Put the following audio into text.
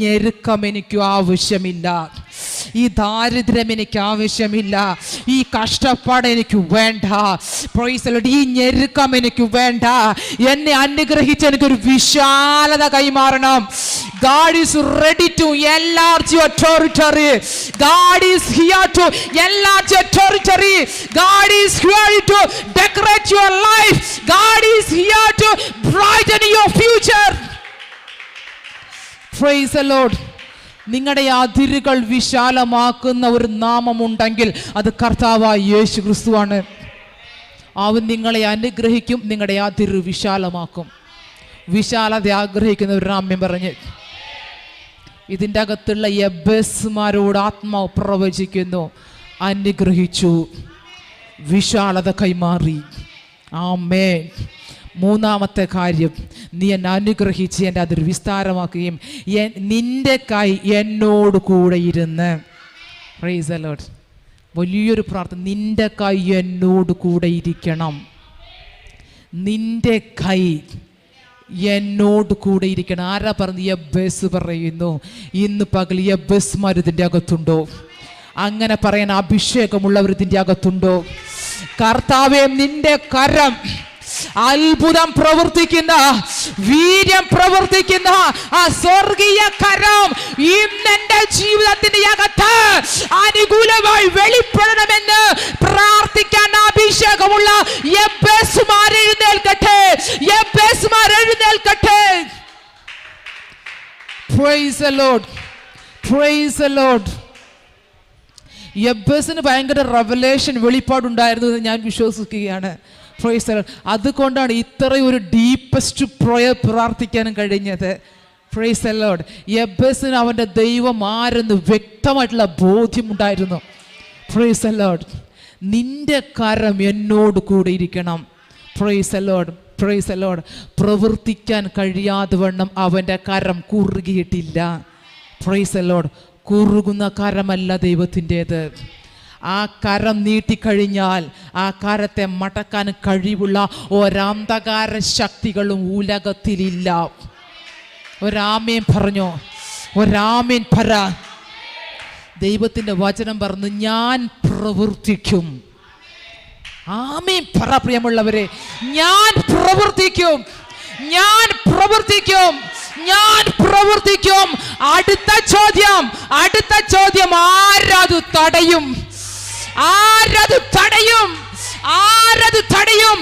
ഞെരുക്കം എനിക്ക് ആവശ്യമില്ല ഈ ദാരിദ്ര്യം എനിക്ക് ആവശ്യമില്ല ഈ കഷ്ടപ്പാട് എനിക്ക് വേണ്ട Praise ഈ ഞെരുക്കം എനിക്ക് വേണ്ട എന്നെ അനുഗ്രഹിച്ച് എനിക്കൊരു വിശാലത കൈമാറണം God is ready to enlarge your territory. God is here to enlarge your territory. God is here to decorate your life. God is here to brighten your future. Praise Lord. നിങ്ങളുടെ അതിരുകൾ വിശാലമാക്കുന്ന ഒരു നാമമുണ്ടെങ്കിൽ അത് കർത്താവായ യേശു ക്രിസ്തുവാണ് അവൻ നിങ്ങളെ അനുഗ്രഹിക്കും നിങ്ങളുടെ അതിര് വിശാലമാക്കും. വിശാലത ആഗ്രഹിക്കുന്ന ഒരു രാമ്യം പറഞ്ഞ്. ഇതിന്റെ അകത്തുള്ള എബസ്മാരോട് ആത്മാവ് പ്രവചിക്കുന്നു. അനുഗ്രഹിച്ചു. വിശാലത കൈമാറി. ആമേ മൂന്നാമത്തെ കാര്യം. നീ എന്നെ അനുഗ്രഹിച്ച് എന്റെ അതിർ വിസ്താരമാക്കുകയും നിന്റെ കൈ എന്നോട് കൂടെ ഇരുന്ന്. പ്രൈസ് അലോട്ട് വലിയൊരു പ്രാർത്ഥന. നിന്റെ കൈ എന്നോട് കൂടെ ഇരിക്കണം. നിന്റെ കൈ എന്നോട് കൂടെ ഇരിക്കണം. ആരാ പറഞ്ഞു യബ്ബസ് പറയുന്നു. ഇന്ന് പകൽ യബ്ബസ് മരുതിന്റെ അകത്തുണ്ടോ? അങ്ങനെ പറയാൻ അഭിഷേകമുള്ളവർ ഇതിന്റെ അകത്തുണ്ടോ? കർത്താവേ നിന്റെ കരം അത്ഭുതം പ്രവർത്തിക്കുന്ന വീര്യം പ്രവർത്തിക്കുന്ന ആ സ്വർഗീയ കരം ഇന്ന് എന്റെ ജീവിതത്തിന്റെ അകത്ത് അനുകൂലമായി വെളിപ്പെടണമെന്ന് പ്രാർത്ഥിക്കാൻ അഭിഷേകമുള്ള the Lord. Praise the Lord. ഭയങ്കര റവലേഷൻ വെളിപ്പാടുണ്ടായിരുന്നു എന്ന് ഞാൻ വിശ്വസിക്കുകയാണ് Lord. അതുകൊണ്ടാണ് ഇത്രയും ഒരു ഡീപ്പസ്റ്റ് പ്രൊയർ പ്രാർത്ഥിക്കാനും കഴിഞ്ഞത് പ്രൈസ് Lord. യബ്ബസിന് അവന്റെ ദൈവം ആരെന്ന് വ്യക്തമായിട്ടുള്ള ബോധ്യമുണ്ടായിരുന്നു പ്രൈസ് Lord. നിന്റെ കരം എന്നോട് കൂടെ ഇരിക്കണം പ്രൈസ് Lord. Price Lord. പ്രവർത്തിക്കാൻ കഴിയാതെ വണ്ണം അവന്റെ കരം കുറുകിയിട്ടില്ല പ്രൈസ് Lord. കുറുകുന്ന കരമല്ല ദൈവത്തിന്റേത് ആ കരം നീട്ടിക്കഴിഞ്ഞാൽ ആ കരത്തെ മടക്കാൻ കഴിവുള്ള ഒരന്ധകാര ശക്തികളും ഉലകത്തിലില്ല. ഒരാമേൻ പറഞ്ഞോ? ഒരാമേൻ പറ. ദൈവത്തിന്റെ വചനം പറഞ്ഞു ഞാൻ പ്രവർത്തിക്കും ആമേൻ പറ പ്രിയമുള്ളവരെ. ഞാൻ പ്രവർത്തിക്കും ഞാൻ പ്രവർത്തിക്കും ഞാൻ പ്രവർത്തിക്കും അടുത്ത ചോദ്യം അടുത്ത ചോദ്യം ആരത് തടയും? ആരത് തടയും ആരത് തടയും